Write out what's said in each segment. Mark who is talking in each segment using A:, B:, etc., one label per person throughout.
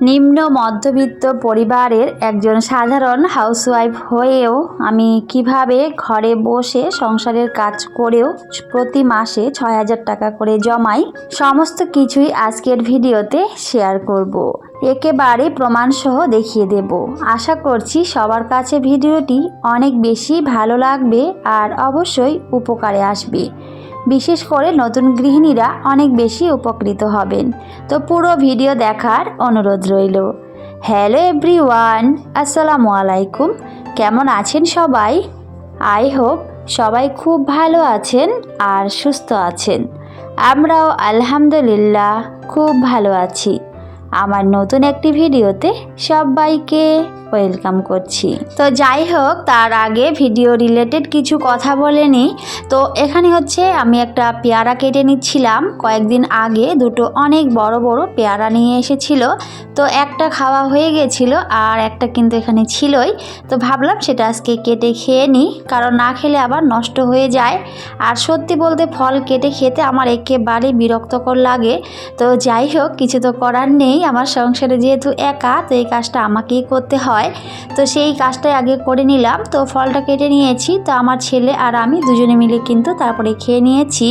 A: নিম্ন মধ্যবিত্ত পরিবারের একজন সাধারণ হাউসওয়াইফ হয়েও আমি কীভাবে ঘরে বসে সংসারের কাজ করেও প্রতি মাসে ছয় হাজার টাকা করে জমাই, সমস্ত কিছুই আজকের ভিডিওতে শেয়ার করব। একেবারে প্রমাণসহ দেখিয়ে দেব আশা করছি সবার কাছে ভিডিওটি অনেক বেশি ভালো লাগবে আর অবশ্যই উপকারে আসবে বিশেষ করে নতুন গৃহিণীরা অনেক বেশি উপকৃত হবেন। তো পুরো ভিডিও দেখার অনুরোধ রইল। হ্যালো এভরিওয়ান, আসসালামু আলাইকুম। কেমন আছেন সবাই? আই হোপ সবাই খুব ভালো আছেন আর সুস্থ আছেন। আমরাও আলহামদুলিল্লাহ খুব ভালো আছি। আমার নতুন একটি ভিডিওতে সবাইকে ওয়েলকাম করছি। তো যাই হোক, তার আগে ভিডিও রিলেটেড কিছু কথা বলে নিই। তো এখানে হচ্ছে আমি একটা পেয়ারা কেটে নিচ্ছিলাম। কয়েকদিন আগে দুটো অনেক বড় বড় পেয়ারা নিয়ে এসেছিল। তো একটা খাওয়া হয়ে গেছিল আর একটা কিন্তু এখানে ছিলই। তো ভাবলাম সেটা আজকে কেটে খেয়ে নিই, কারণ না খেলে আবার নষ্ট হয়ে যায়। আর সত্যি বলতে ফল কেটে খেতে আমার একেবারে বিরক্তকর লাগে। তো যাই হোক, কিছু তো করার নেই। আমার সংসারে যেহেতু একা, তো এই কাজটা আমাকেই করতে হয়। তো সেই কাজটাই আগে করে নিলাম। তো ফলটা কেটে নিয়েছি। তো আমার ছেলে আর আমি দুজনে মিলে কিন্তু তারপরে খেয়ে নিয়েছি।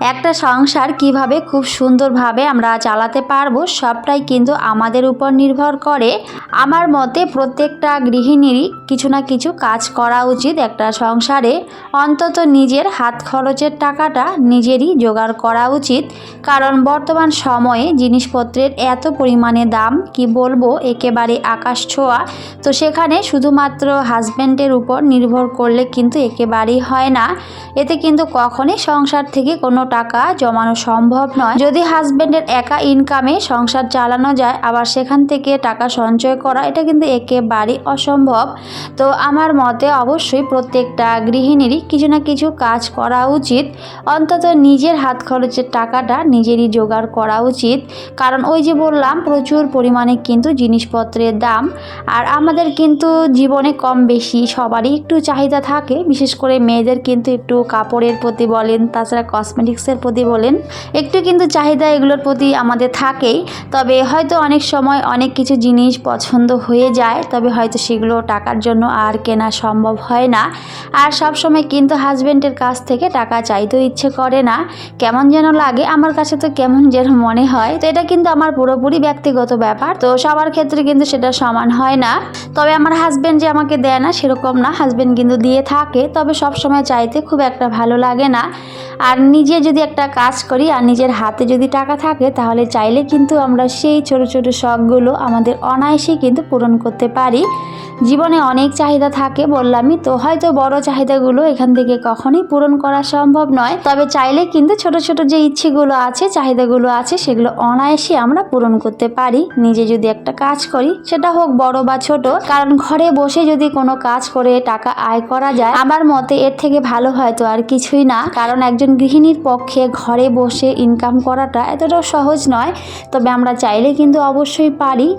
A: একটা সংসার কীভাবে খুব সুন্দরভাবে আমরা চালাতে পারব সবটাই কিন্তু আমাদের উপর নির্ভর করে। আমার মতে প্রত্যেকটা গৃহিণীরই কিছু না কিছু কাজ করা উচিত একটা সংসারে। অন্তত নিজের হাত খরচের টাকাটা নিজেরই জোগাড় করা উচিত। কারণ বর্তমান সময়ে জিনিসপত্রের এত পরিমাণে দাম, কি বলব, একেবারে আকাশ ছোঁয়া। তো সেখানে শুধুমাত্র হাজব্যান্ডের উপর নির্ভর করলে কিন্তু একেবারেই হয় না। এতে কিন্তু কখনই সংসার থেকে কোনো টাকা জমানো সম্ভব নয়। যদি হাজব্যান্ডের একা ইনকামে সংসার চালানো যায়, আবার সেখান থেকে টাকা সঞ্চয় করা, এটা কিন্তু একেবারেই অসম্ভব। তো আমার মতে অবশ্যই প্রত্যেকটা গৃহিণীরই কিছু না কিছু কাজ করা উচিত। অন্তত নিজের হাত খরচের টাকাটা নিজেরই জোগাড় করা উচিত। কারণ ওই যে বললাম, প্রচুর পরিমাণে কিন্তু জিনিসপত্রের দাম। আর আমাদের কিন্তু জীবনে কম বেশি সবারই একটু চাহিদা থাকে। বিশেষ করে মেয়েদের কিন্তু একটু কাপড়ের প্রতি বলেন, তাছাড়া কসমেটিক্সের প্রতি বলেন, একটু কিন্তু চাহিদা এগুলোর প্রতি আমাদের থাকেই, তবে হয়তো অনেক সময় অনেক কিছু জিনিস পছন্দ হয়ে যায়, তবে হয়তো সেগুলো টাকার জন্য আর কেনা সম্ভব হয় না। আর সব সময় কিন্তু হাজব্যান্ডের কাছ থেকে টাকা চাইতেও ইচ্ছে করে না। কেমন যেন লাগে, আমার কাছে তো কেমন যেন মনে হয়। তো এটা কিন্তু আমার পুরোপুরি ব্যক্তিগত ব্যাপার, তো সবার ক্ষেত্রে কিন্তু সেটা সমান হয় না। তবে আমার হাজব্যান্ড যে আমাকে দেয় না, সেরকম না। হাজব্যান্ড কিন্তু দিয়ে থাকে, তবে সব সময় চাইতে খুব একটা ভালো লাগে না। আর নিজে যদি একটা কাজ করি আর নিজের হাতে যদি টাকা থাকে, তাহলে চাইলে কিন্তু আমরা সেই ছোট ছোট শখগুলো আমাদের অনায়াসেই কিন্তু পূরণ করতে পারি। জীবনে অনেক চাহিদা থাকে, বললামই তো। হয়তো বড় চাহিদাগুলো এখান থেকে কখনোই পূরণ করা সম্ভব নয়। তবে চাইলে কিন্তু ছোট ছোট যে ইচ্ছেগুলো আছে, চাহিদাগুলো আছে, সেগুলো অনায়াসে আমরা পূরণ করতে পারি। নিজে যদি একটা কাজ করি, সেটা হোক বড় বা ছোট, কারণ ঘরে বসে যদি কোনো কাজ করে টাকা আয় করা যায়, আমার মতে এর থেকে ভালো হয়তো আর কিছুই না। কারণ একজন গৃহিণীর পক্ষে ঘরে বসে ইনকাম করাটা এতটাও সহজ নয়। তবে আমরা চাইলে কিন্তু অবশ্যই পারি।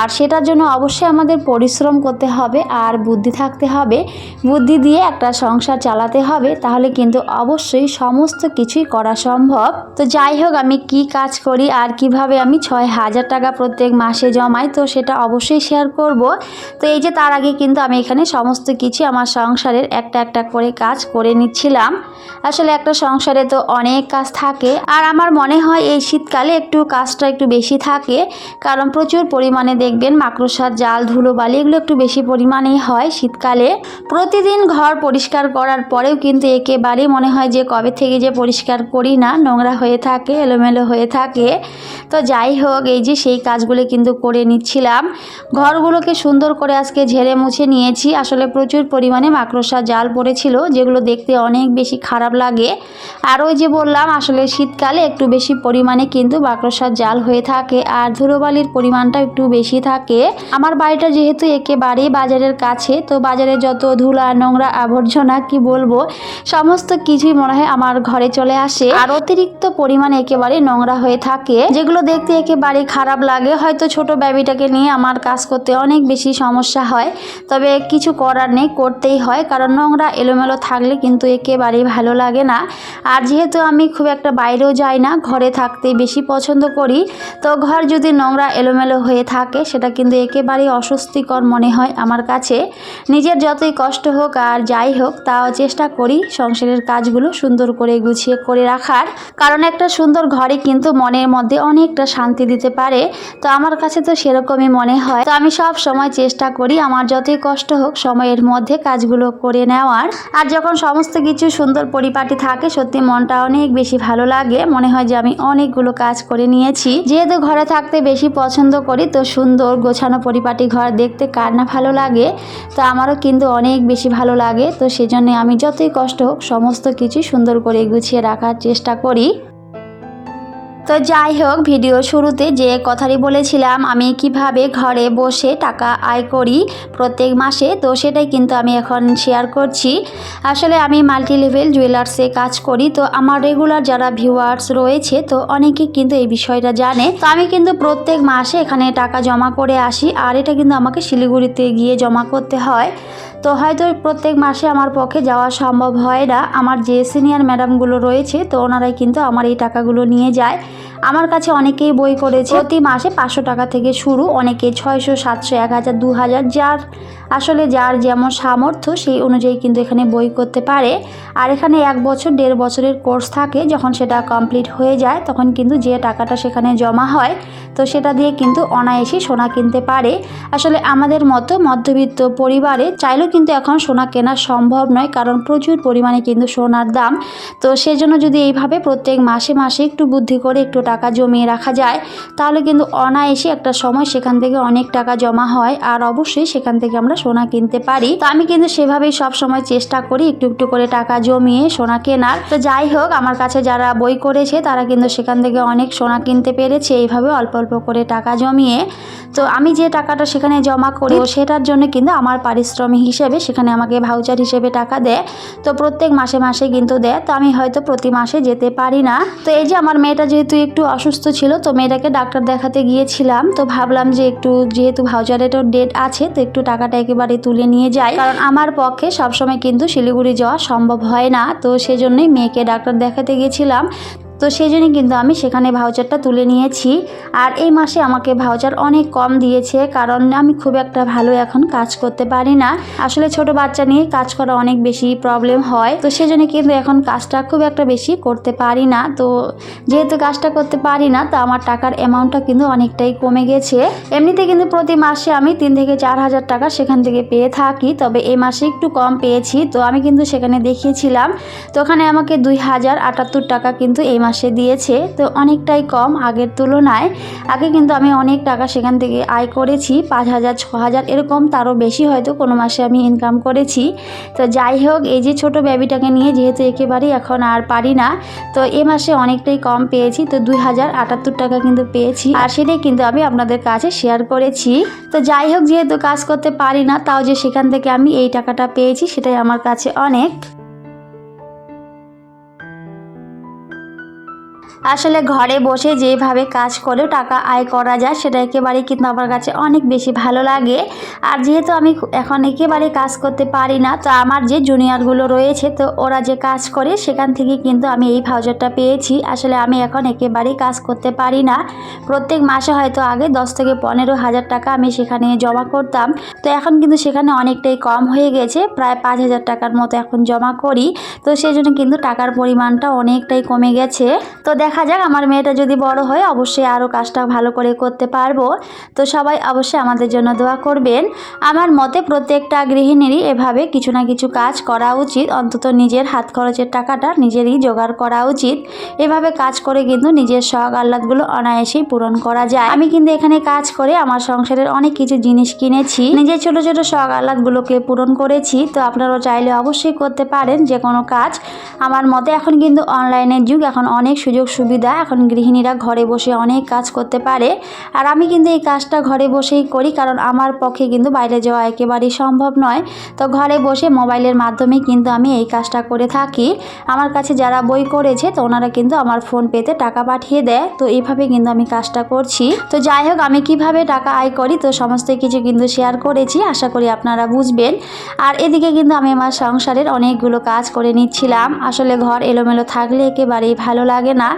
A: আর সেটার জন্য অবশ্যই আমাদের পরিশ্রম করতে হবে আর বুদ্ধি থাকতে হবে। বুদ্ধি দিয়ে একটা সংসার চালাতে হবে, তাহলে কিন্তু অবশ্যই সমস্ত কিছুই করা সম্ভব। তো যাই হোক, আমি কি কাজ করি আর কীভাবে আমি ছয় হাজার টাকা প্রত্যেক মাসে জমাই, তো সেটা অবশ্যই শেয়ার করব। তো এই যে তার আগে কিন্তু আমি এখানে সমস্ত কিছু আমার সংসারের একটা একটা করে কাজ করে নিচ্ছিলাম। আসলে একটা সংসারে তো অনেক কাজ থাকে, আর আমার মনে হয় এই শীতকালে একটু কাজটা একটু বেশি থাকে, কারণ প্রচুর পরিমাণে দেখবেন মাকড়সার জাল, ধুলোবালি এগুলো একটু বেশি পরিমাণেই হয় শীতকালে। প্রতিদিন ঘর পরিষ্কার করার পরেও কিন্তু একেবারেই মনে হয় যে কবে থেকে যে পরিষ্কার করি না, নোংরা হয়ে থাকে, এলোমেলো হয়ে থাকে। তো যাই হোক, এই যে সেই কাজগুলো কিন্তু করে নিচ্ছিলাম। ঘরগুলোকে সুন্দর করে আজকে ঝেড়ে মুছে নিয়েছি। আসলে প্রচুর পরিমাণে মাকড়সার জাল পড়েছিল, যেগুলো দেখতে অনেক বেশি খারাপ লাগে। আর ওই যে বললাম, আসলে শীতকালে একটু বেশি পরিমাণে কিন্তু মাকড়সার জাল হয়ে থাকে, আর ধুলোবালির পরিমাণটা একটু বেশি থাকে। আমার বাড়িটা যেহেতু একেবারেই বাজারের কাছে, তো বাজারে যত ধুলা, নোংরা আবর্জনা, কি বলব, সমস্ত কিছুই মনে হয় আমার ঘরে চলে আসে। আর অতিরিক্ত পরিমাণে একেবারে নোংরা হয়ে থাকে। যেগুলো দেখতে একেবারে খারাপ লাগে। হয়তো ছোট বেবিটাকে নিয়ে আমার কাজ করতে অনেক বেশি সমস্যা হয়। তবে কিছু করার নেই, করতেই হয়। কারণ নোংরা এলোমেলো থাকলে কিন্তু একেবারেই ভালো লাগে না। আর যেহেতু আমি খুব একটা বাইরেও যাই না, ঘরে থাকতে বেশি পছন্দ করি, তো ঘর যদি নোংরা এলোমেলো হয়ে থাকে, সেটা কিন্তু একেবারেই অস্বস্তিকর মনে হয় আমার কাছে। নিজের যতই কষ্ট হোক আর যাই হোক, তাও চেষ্টা করি সংসারের কাজগুলো সুন্দর করে গুছিয়ে করে রাখার। কারণ একটা সুন্দর ঘরে কিন্তু মনের মধ্যে অনেকটা শান্তি দিতে পারে। তো আমার কাছে তো সেরকমই মনে হয়। তো আমি সব সময় চেষ্টা করি আমার যতই কষ্ট হোক সময়ের মধ্যে কাজগুলো করে নেওয়ার। আর যখন সমস্ত কিছু সুন্দর পরিপাটি থাকে, সত্যি মনটা অনেক বেশি ভালো লাগে। মনে হয় যে আমি অনেকগুলো কাজ করে নিয়েছি। যেহেতু ঘরে থাকতে বেশি পছন্দ করি, তো সুন্দর গোছানো পরিপাটি ঘর দেখতে কার না ভালো লাগে, তো আমারও কিন্তু অনেক বেশি ভালো লাগে। তো সেজন্য আমি যতই কষ্ট হোক, সমস্ত কিছু সুন্দর করে গুছিয়ে রাখার চেষ্টা করি। তো যাই হোক, ভিডিও শুরুতে যে কথাটি বলেছিলাম, আমি কীভাবে ঘরে বসে টাকা আয় করি প্রত্যেক মাসে, তো সেটাই কিন্তু আমি এখন শেয়ার করছি। আসলে আমি মাল্টি লেভেল জুয়েলার্সে কাজ করি, তো আমার রেগুলার যারা ভিউয়ার্স রয়েছে, তো অনেকেই কিন্তু এই বিষয়টা জানে। তো আমি কিন্তু প্রত্যেক মাসে এখানে টাকা জমা করে আসি, আর এটা কিন্তু আমাকে শিলিগুড়িতে গিয়ে জমা করতে হয়। তো হয়তো প্রত্যেক মাসে আমার পক্ষে যাওয়া সম্ভব হয় না। আমার যে সিনিয়র ম্যাডামগুলো রয়েছে, তো ওনারাই কিন্তু আমার এই টাকাগুলো নিয়ে যায়। আমার কাছে অনেকেই বই করেছে। প্রতি মাসে পাঁচশো টাকা থেকে শুরু, অনেকে ছয়শো, সাতশো, এক হাজার, দু হাজার, যার আসলে যার যেমন সামর্থ্য সেই অনুযায়ী কিন্তু এখানে বই করতে পারে। আর এখানে এক বছর, দেড় বছরের কোর্স থাকে, যখন সেটা কমপ্লিট হয়ে যায়, তখন কিন্তু যে টাকাটা সেখানে জমা হয় তো সেটা দিয়ে কিন্তু অনায়াসে সোনা কিনতে পারে। আসলে আমাদের মতো মধ্যবিত্ত পরিবারে চাইলেও কিন্তু এখন সোনা কেনা সম্ভব নয়, কারণ প্রচুর পরিমাণে কিন্তু সোনার দাম। তো সেজন্য যদি এইভাবে প্রত্যেক মাসে মাসে একটু বুদ্ধি করে একটু টাকা জমিয়ে রাখা যায়, তাহলে কিন্তু অনায়াসে একটা সময় সেখান থেকে অনেক টাকা জমা হয় আর অবশ্যই সেখান থেকে আমরা সোনা কিনতে পারি। তো আমি কিন্তু সেভাবেই সব সময় চেষ্টা করি একটু একটু করে টাকা জমিয়ে সোনা কেনার। তো যাই হোক, আমার কাছে যারা বই করেছে তারা কিন্তু সেখান থেকে অনেক সোনা কিনতে পেরেছে। এইভাবে অল্প অল্প করে টাকা জমিয়ে, তো আমি যে টাকাটা সেখানে জমা করি সেটার জন্য কিন্তু আমার পারিশ্রমিক হিসেবে সেখানে আমাকে ভাউচার হিসেবে টাকা দেয়। তো প্রত্যেক মাসে মাসে কিন্তু দেয়, তো আমি হয়তো প্রতি মাসে যেতে পারি না। তো এই যে আমার মেয়েটা যেহেতু একটু অসুস্থ ছিল, তো মেয়েটাকে ডাক্তার দেখাতে গিয়েছিলাম, তো ভাবলাম যে একটু যেহেতু ভাউচারেরও ডেট আছে, তো একটু টাকাটা একেবারে তুলে নিয়ে যাই। কারণ আমার পক্ষে সবসময় কিন্তু শিলিগুড়ি যাওয়া সম্ভব হয় না, তো সেজন্যই মেয়েকে ডাক্তার দেখাতে গিয়েছিলাম। তো সেই জন্যই কিন্তু আমি সেখানে ভাউচারটা তুলে নিয়েছি। আর এই মাসে আমাকে ভাউচার অনেক কম দিয়েছে, কারণ আমি খুব একটা ভালো এখন কাজ করতে পারি না। আসলে ছোট বাচ্চা নিয়ে কাজ করা অনেক বেশি প্রবলেম হয়। তো সেই জন্য কিন্তু এখন কাজটা খুব একটা বেশি করতে পারি না। তো যেহেতু কাজটা করতে পারি না, তো আমার টাকার অ্যামাউন্টটা কিন্তু অনেকটাই কমে গেছে। এমনিতে কিন্তু প্রতি মাসে আমি তিন থেকে চার হাজার টাকা সেখান থেকে পেয়ে থাকি, তবে এই মাসে একটু কম পেয়েছি। তো আমি কিন্তু সেখানে দেখিয়েছিলাম। তো ওখানে আমাকে দুই হাজার আটাত্তর টাকা কিন্তু এই মাসে দিয়েছে, তো অনেকটাই কম আগের তুলনায়। আগে কিন্তু আমি অনেক টাকা সেখান থেকে আয় করেছি, পাঁচ হাজার, ছ হাজার এরকম তারও বেশি হয়তো কোনো মাসে আমি ইনকাম করেছি। তো যাই হোক, এই যে ছোট বেবিটাকে নিয়ে যেহেতু একেবারেই এখন আর পারি না, তো এ মাসে অনেকটাই কম পেয়েছি, তো দুই হাজার আটাত্তর টাকা কিন্তু পেয়েছি। আর সেটাই কিন্তু আমি আপনাদের কাছে শেয়ার করেছি। তো যাই হোক, যেহেতু কাজ করতে পারি না, তাও যে সেখান থেকে আমি এই টাকাটা পেয়েছি, সেটাই আমার কাছে অনেক। আসলে ঘরে বসে যেভাবে কাজ করেও টাকা আয় করা যায়, সেটা একেবারেই কিন্তু আমার কাছে অনেক বেশি ভালো লাগে। আর যেহেতু আমি এখন একেবারে কাজ করতে পারি না, তো আমার যে জুনিয়রগুলো রয়েছে, তো ওরা যে কাজ করে, সেখান থেকে কিন্তু আমি এই ভাউচারটা পেয়েছি। আসলে আমি এখন একেবারেই কাজ করতে পারি না। প্রত্যেক মাসে হয়তো আগে দশ থেকে পনেরো হাজার টাকা আমি সেখানে জমা করতাম। তো এখন কিন্তু সেখানে অনেকটাই কম হয়ে গেছে, প্রায় পাঁচ হাজার টাকার মতো এখন জমা করি। তো সেই জন্য কিন্তু টাকার পরিমাণটা অনেকটাই কমে গেছে। তো দেখা যাক, আমার মেয়েটা যদি বড় হয় অবশ্যই আরও কাজটা ভালো করে করতে পারব। তো সবাই অবশ্যই আমাদের জন্য দোয়া করবেন। আমার মতে প্রত্যেকটা গৃহিণীরই এভাবে কিছু না কিছু কাজ করা উচিত। অন্তত নিজের হাত খরচের টাকাটা নিজেরই জোগাড় করা উচিত। এভাবে কাজ করে কিন্তু নিজের শখ আহ্লাদগুলো অনায়াসেই পূরণ করা যায়। আমি কিন্তু এখানে কাজ করে আমার সংসারের অনেক কিছু জিনিস কিনেছি। নিজের ছোট ছোট শখ আহ্লাদগুলোকে পূরণ করেছি। তো আপনারাও চাইলে অবশ্যই করতে পারেন যে কোনো কাজ। আমার মতে এখন কিন্তু অনলাইনের যুগ, এখন অনেক সুযোগ সুবিধা। এখন গৃহিণীরা ঘরে বসে অনেক কাজ করতে পারে। আর আমি কিন্তু এই কাজটা ঘরে বসেই করি, কারণ আমার পক্ষে কিন্তু বাইরে যাওয়া একেবারেই সম্ভব নয়। তো ঘরে বসে মোবাইলের মাধ্যমে কিন্তু আমি এই কাজটা করে থাকি। আমার কাছে যারা বই করেছে, তো ওনারা কিন্তু আমার ফোন পেতে টাকা পাঠিয়ে দেয়। তো এইভাবে কিন্তু আমি কাজটা করছি। তো যাই হোক, আমি কীভাবে টাকা আয় করি, তো সমস্ত কিছু কিন্তু শেয়ার করেছি, আশা করি আপনারা বুঝবেন। আর এদিকে কিন্তু আমি আমার সংসারের অনেকগুলো কাজ করে নিচ্ছিলাম। আসলে ঘর এলোমেলো থাকলে একেবারেই ভালো লাগে না।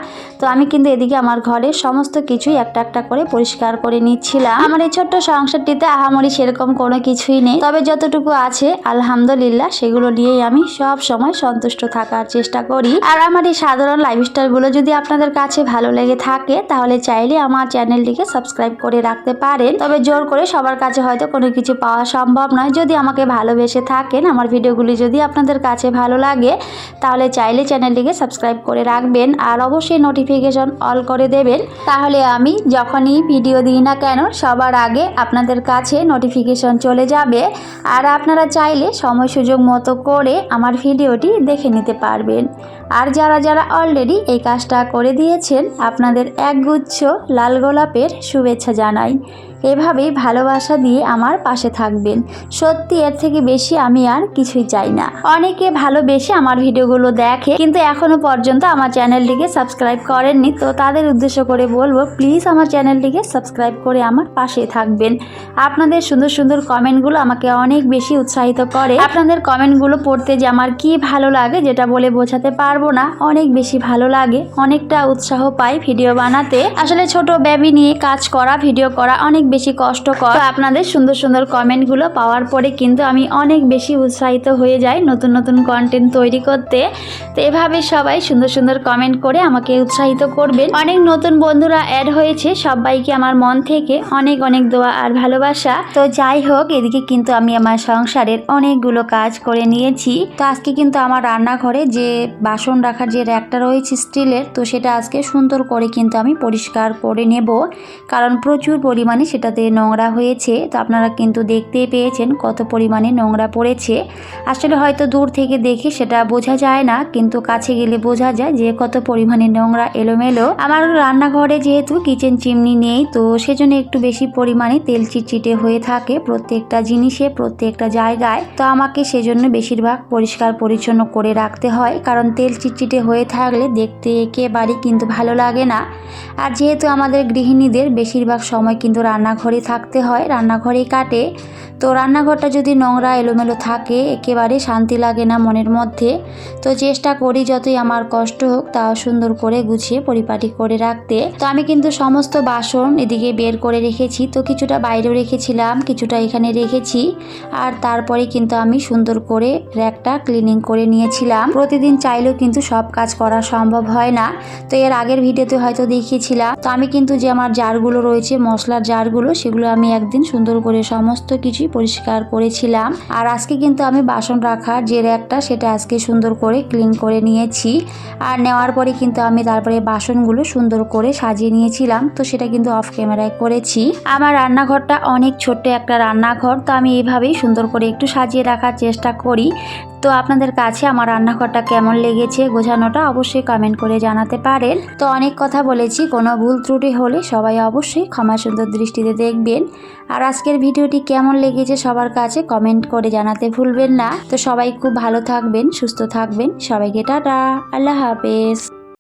A: তো আমি কিন্তু এদিকে আমার ঘরের সমস্ত কিছুই একটা একটা করে পরিষ্কার করে নিচ্ছিলাম। আমার এই ছোট্ট সংসারটিতে আহামরি সেরকম কোনো কিছুই নেই। তবে যতটুকু আছে, আলহামদুলিল্লাহ, সেগুলো নিয়েই আমি সব সময় সন্তুষ্ট থাকার চেষ্টা করি। আর আমার এই সাধারণ লাইফস্টাইলগুলো যদি আপনাদের কাছে ভালো লেগে থাকে, তাহলে চাইলে আমার চ্যানেলটিকে সাবস্ক্রাইব করে রাখতে পারেন। তবে জোর করে সবার কাছে হয়তো কোনো কিছু পাওয়া সম্ভব নয়। যদি আমাকে ভালোবেসে থাকেন, আমার ভিডিওগুলি যদি আপনাদের কাছে ভালো লাগে, তাহলে চাইলে চ্যানেলটিকে সাবস্ক্রাইব করে রাখবেন। আর অবশ্যই নোটিফিকেশন অল করে দেবেন, তাহলে আমি যখনই ভিডিও দিই না কেন, সবার আগে আপনাদের কাছে নোটিফিকেশন চলে যাবে। আর আপনারা চাইলে সময় সুযোগ মতো করে আমার ভিডিওটি দেখে নিতে পারবেন। আর যারা যারা অলরেডি এই কাজটা করে দিয়েছেন, আপনাদের একগুচ্ছ লাল গোলাপের শুভেচ্ছা জানাই। এভাবেই ভালোবাসা দিয়ে আমার পাশে থাকবেন। সত্যি, এর থেকে বেশি আমি আর কিছুই চাই না। অনেকে ভালোবেসে আমার ভিডিওগুলো দেখে, কিন্তু এখনও পর্যন্ত আমার চ্যানেলটিকে সাবস্ক্রাইব করেননি, তো তাদের উদ্দেশ্য করে বলব প্লিজ আমার চ্যানেলটিকে সাবস্ক্রাইব করে আমার পাশে থাকবেন। আপনাদের সুন্দর সুন্দর কমেন্টগুলো আমাকে অনেক বেশি উৎসাহিত করে। আপনাদের কমেন্টগুলো পড়তে যে আমার কি ভালো লাগে, যেটা বলে বোঝাতে পারব না। অনেক বেশি ভালো লাগে। অনেকটা উৎসাহ পাই ভিডিও বানাতে। আসলে ছোট বেবি নিয়ে কাজ করা, ভিডিও করা অনেক বেশি কষ্টকর। আপনাদের সুন্দর সুন্দর কমেন্টগুলো পাওয়ার পরে কিন্তু আমি অনেক বেশি উৎসাহিত হয়ে যাই নতুন নতুন কন্টেন্ট তৈরি করতে। তো এভাবে সবাই সুন্দর সুন্দর কমেন্ট করে আমাকে উৎসাহিত করবেন। অনেক নতুন বন্ধুরা অ্যাড হয়েছে। সবাইকে আমার মন থেকে অনেক অনেক দোয়া আর ভালোবাসা। তো যাই হোক, এদিকে কিন্তু আমি আমার সংসারের অনেকগুলো কাজ করে নিয়েছি। তো আজকে কিন্তু আমার রান্নাঘরে যে বাসন রাখার যে র্যাকটা রয়েছে স্টিলের, তো সেটা আজকে সুন্দর করে কিন্তু আমি পরিষ্কার করে নেব। কারণ প্রচুর পরিমাণে সেটাতে নোংরা হয়েছে। তো আপনারা কিন্তু দেখতে পেয়েছেন কত পরিমাণে নোংরা পড়েছে। আসলে হয়তো দূর থেকে দেখে সেটা বোঝা যায় না, কিন্তু কাছে গেলে বোঝা যায় যে কত পরিমাণে নোংরা এলোমেলো। আমার রান্নাঘরে যেহেতু কিচেন চিমনি নেই, তো সেজন্য একটু বেশি পরিমাণে তেল চিটচিটে হয়ে থাকে প্রত্যেকটা জিনিসে, প্রত্যেকটা জায়গায়। তো আমাকে সেজন্য বেশিরভাগ পরিষ্কার পরিচ্ছন্ন করে রাখতে হয়, কারণ তেল চিটচিটে হয়ে থাকলে দেখতে একেবারে কিন্তু ভালো লাগে না। আর যেহেতু আমাদের গৃহিণীদের বেশিরভাগ সময় কিন্তু রান্নাঘরে থাকতে হয়, রান্নাঘরেই কাটে। তো রান্নাঘরটা যদি নোংরা এলোমেলো থাকে, একেবারে শান্তি লাগে না মনের মধ্যে। তো চেষ্টা করি যতই আমার কষ্ট হোক তাও সুন্দর করে গুছিয়ে পরিপাটি করে রাখতে। তো আমি কিন্তু সমস্ত বাসন এদিকে বের করে রেখেছি। তো কিছুটা বাইরেও রেখেছিলাম, কিছুটা এখানে রেখেছি। আর তারপরে কিন্তু আমি সুন্দর করে র্যাকটা ক্লিনিং করে নিয়েছিলাম। প্রতিদিন চাইলেও কিন্তু সব কাজ করা সম্ভব হয় না। তো এর আগের ভিডিওতে হয়তো দেখিয়েছিলাম। তো আমি কিন্তু যে আমার জারগুলো রয়েছে, মশলার জারগুলো, সেগুলো আমি একদিন সুন্দর করে সমস্ত কিছুই পরিষ্কার করেছিলাম। আর আজকে কিন্তু আমি বাসন রাখার যে র্যাকটা, সেটা আজকে সুন্দর করে ক্লিন করে নিয়েছি। আর নেওয়ার পরে কিন্তু আমি তারপরে বাসনগুলো সুন্দর করে সাজিয়ে নিয়েছিলাম। তো সেটা কিন্তু অফ ক্যামেরায় করেছি। আমার রান্নাঘরটা অনেক ছোট্ট একটা রান্নাঘর। তো আমি এইভাবেই সুন্দর করে একটু সাজিয়ে রাখার চেষ্টা করি। তো আপনাদের কাছে আমার রান্নাঘরটা কেমন লেগেছে বোঝানোটা অবশ্যই কমেন্ট করে জানাতে পারেন। তো অনেক কথা বলেছি, কোনো ভুল ত্রুটি হলে সবাই অবশ্যই ক্ষমা সুন্দর দৃষ্টিতে দেখবেন। আর আজকের ভিডিওটি কেমন লেগেছে সবার কাছে কমেন্ট করে জানাতে ভুলবেন না। তো সবাই খুব ভালো থাকবেন, সুস্থ থাকবেন। সবাইকে টাটা, আল্লাহ হাফেজ।